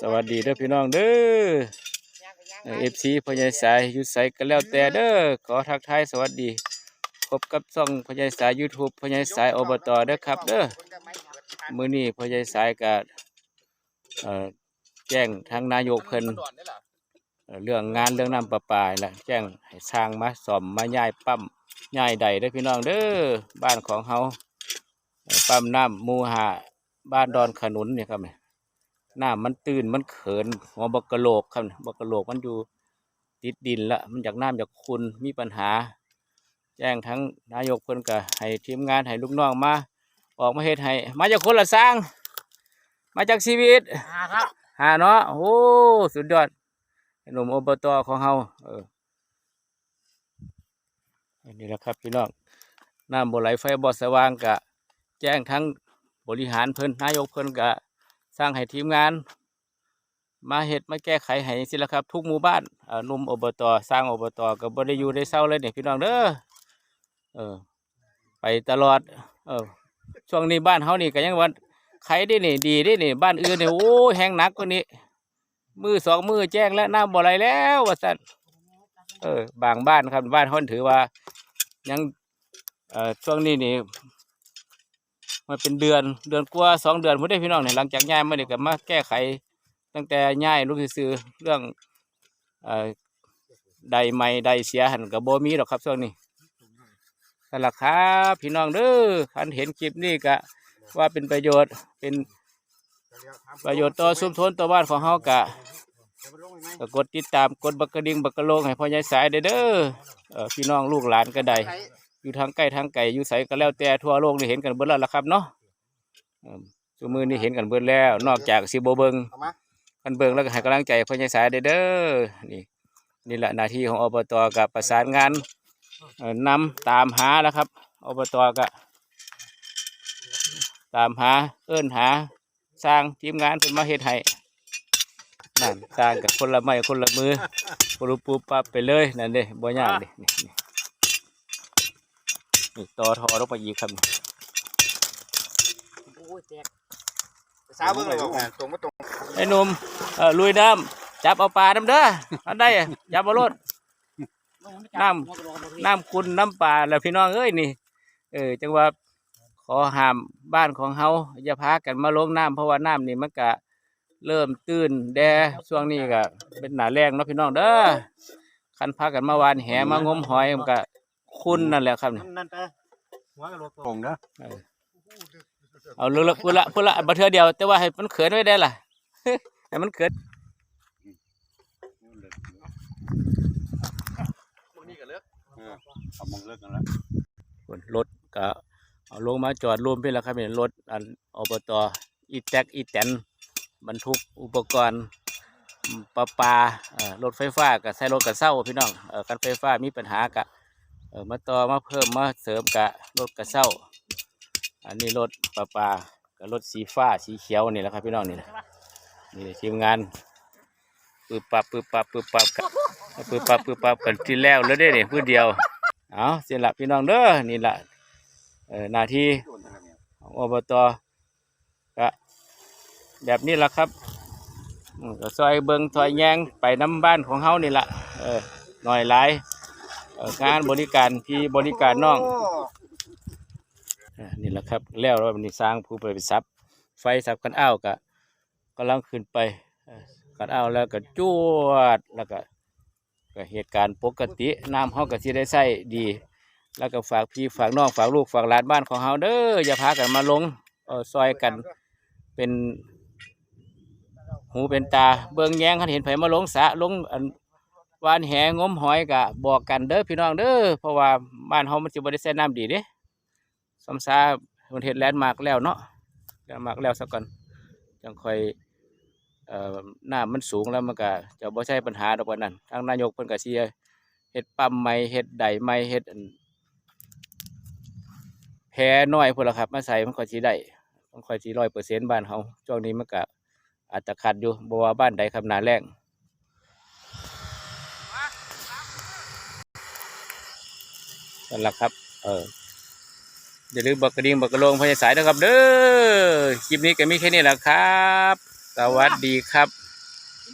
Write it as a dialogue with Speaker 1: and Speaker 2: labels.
Speaker 1: สวัสดีเด้อพี่น้องเด้อเอฟซีพญายสายอยุใสกันแล้วแต่เด้อขอทักทายสวัสดีพบกับช่องพญายสายยูทูบพญายสายอบตเด้อครับเด้อมื้อนี้พญายสายก็เอ่อแจ้งทางนายกเพิ่นเอ่อเรื่องงานเรื่องน้ำประปานี่ล่ะแจ้งให้สร้างมาซ่อมมาย้ายปั๊มย้ายใดเด้อพี่น้องเด้อบ้านของเฮาเอ่อปั๊มน้ำหมู่หาบ้านดอนขนุนเนี่ยครับเนี่ย น้ำมันตื่นมันเขินหัวบกกะโหลกครับบกกะโหลกมันอยู่ติดดินละมันจากน้ำจากคุณมีปัญหา แจ้งทั้งนายกเพิ่นก็ให้ทีมงานให้ลูกน้องมา ออกมาเฮ็ดให้มาจากคนละสร้าง มาจากชีวิต
Speaker 2: หาครับ
Speaker 1: หาเนาะโอ้สุดยอดไอ้หนุ่มอบตของเฮาเอออันนี่แหละครับพี่น้องน้ำบ่ไหลไฟบ่สว่างกะ แจ้งทั้งบริหารเพิ่นนายกเพิ่นกะ สร้างให้ทีมงาน มาเฮ็ดมาแก้ไขให้สิละครับ ทุกหมู่บ้านเอ่อหนุ่มอบตสร้างอบตก็บ่ได้อยู่ได้เศร้าเลยเนี่ยพี่น้องเด้อเออ ไปตลอด เออ ช่วงนี้บ้านเฮานี่ก็ยังว่าใครได้นี่ดีได้นี่บ้านอื่นเนี่ยโอ้แห้งหนักกว่านี้ มือสองมือแจ้งแล้วน้ำบ่ไหลแล้วว่าซั่นเออบางบ้านครับบ้านเฮาถือว่ายังเอ่อช่วงนี้นี่ มันเป็นเดือนเดือนกว่าสองเดือนพุ่ได้พี่น้องเนี่ยหลังจากย้ายมาเนี่ยก็มาแก้ไข ตั้งแต่ย้ายลูกซื้อเรื่องอใดไม่ใดเสียหันกับโบมีหรอกครับช่วงนี้นั่นแหละครับพี่น้องเด้อคันเห็นคลิปนี้ก็ว่าเป็นประโยชน์เป็นประโยชน์ต่อชุมชนต่อบ้านของเฮากะก็กดติดตามกดบักกระดิ่งบักกระโลงให้พ่อใหญ่สายเด้อเอเอ่อพี่น้องลูกหลานก็ได้ อยู่ทางใกล้ทางไกลอยู่ไสก็แล้วแต่ทั่วโลกนี่เห็นกันเบิดแล้วล่ะครับเนาะอืมซุมือนี่เห็นกันเบิดแล้ว นอกจากสิบ่เบิง
Speaker 2: เอามา
Speaker 1: กันเบิงแล้วก็ให้กำลังใจพ่อใหญ่สายเด้อเด้อนี่นี่แหละหน้าที่ของอบตกับประสานงานเอ่อนำตามหาแล้วครับอบตก็ตามหาเอิ้นหา สร้างทีมงานเป็นมาเฮ็ดให้นั่นสร้างกับคนละไม้คนละมือปรุปูปับไปเลยนั่นเด้บ่ยากเด้นี่นี่ นี่ต่อทอลงไปอีกครับ
Speaker 2: โอ้ยแจกสาวเบิ่งเลยว่าตรงบ่ตรง
Speaker 1: ไอ้หนุ่มเออลุยน้ำจับเอาปลาน้ำเด้ออันใดอะจับเอารถน้ำน้ำคุณน้ำปลาแล้วพี่น้องเอ้ยนี่ เออจังว่าขอห้ามบ้านของเฮาอย่าพากันมาลงน้ำเพราะว่าน้ำนี่มันก็เริ่มตื้นแดช่วงนี้ก็เป็นหนาแรงเนาะพี่น้องเด้อคันพากันมาวานแหมางมหอยมันก็ คุณนั่นแหละครับนี่
Speaker 2: นั่นไปหัวกะโหลก
Speaker 3: ตรงนะ
Speaker 1: เออเอาเลิกๆพูดละพูดละบัเทือเดียว แต่ว่าให้มันเขินไว้ได้ล่ะให้มันเขิน
Speaker 2: พวกนี้ก็เลิก
Speaker 3: เออเอามองเลิกกันแล้ว
Speaker 1: บนรถก็เอาลงมาจอดรวมเป็นแล้วครับเป็นรถอันอบตอีแท็กอีแตนบรรทุกอุปกรณ์อืมประปาเอ่อรถไฟฟ้ากับใส่รถกับเศร้าพี่น้องเอ่อการไฟฟ้ามีปัญหากะเอ่อมาต่อมาเพิ่มมาเสริมกะรถกับเศร้า อันนี้รถประปลากับรถสีฟ้าสีเขียวนี่แหละครับพี่น้องนี่นะนี่ทีมงานปืบปับปืบปับปืบปับกันปืบปับปืบปับกันที่แล้วแล้วเด้เนี่ยพื้นเดียวเอาเสียหละพี่น้องเด้อนี่แหละเออหน้าที่ออบตก็แบบนี้ละครับก็ซอยเบิงซอยแยงไปน้ำบ้านของเฮานี่ละเออหน่อยหลาย งานบริการพี่บริการน้องนี่แหละครับแล้วเราวันนี้สร้างผู้ไปซับไฟสับกันอ้าวก็กำลังขึ้นไปกันอ้าวแล้วก็จวดแล้วก็ก็เหตุการณ์ปกติน้ำเฮาก็สิได้ใช้ดี แล้วก็ฝากพี่ฝากน้องฝากลูกฝากหลานบ้านของเฮาเด้ออย่าพากันมาลงเออซอยกันเป็นหูเป็นตาเบิ่งแยงคันเห็นไผมาลงสะลงอัน วานแหงมหอยก็บอกกันเด้อพี่น้องเด้อเพราะว่าบ้านเฮามันสิบ่ได้ใช้น้ำดีเด้สมซามันเฮ็ดแลนด์มาร์กแล้วเนาะแลนด์มาร์กแล้วซะก่อนจังค่อยเอ่อหน้ำมันสูงแล้วมันก็จะบ่ใช่ปัญหาดอกว่านั้นทางนายกเพิ่นก็สิเฮ็ดปั๊มใหม่เฮ็ดใดใหม่เฮ็ดอันแพน้อยพุ่นละครับมาใส่มันก็สิได้มันค่อยสิ100%บ้านเฮาช่วงนี้มันก็อาจจะขัดอยู่บ่ว่าบ้านใดครับหน้าแล้ง นั่นล่ะครับ เอออย่าลืมบักกระดิ่งบักกระโลงพญาสายนะครับ เด้อคลิปนี้ก็มีแค่นี้แหละครับ สวัสดีครับ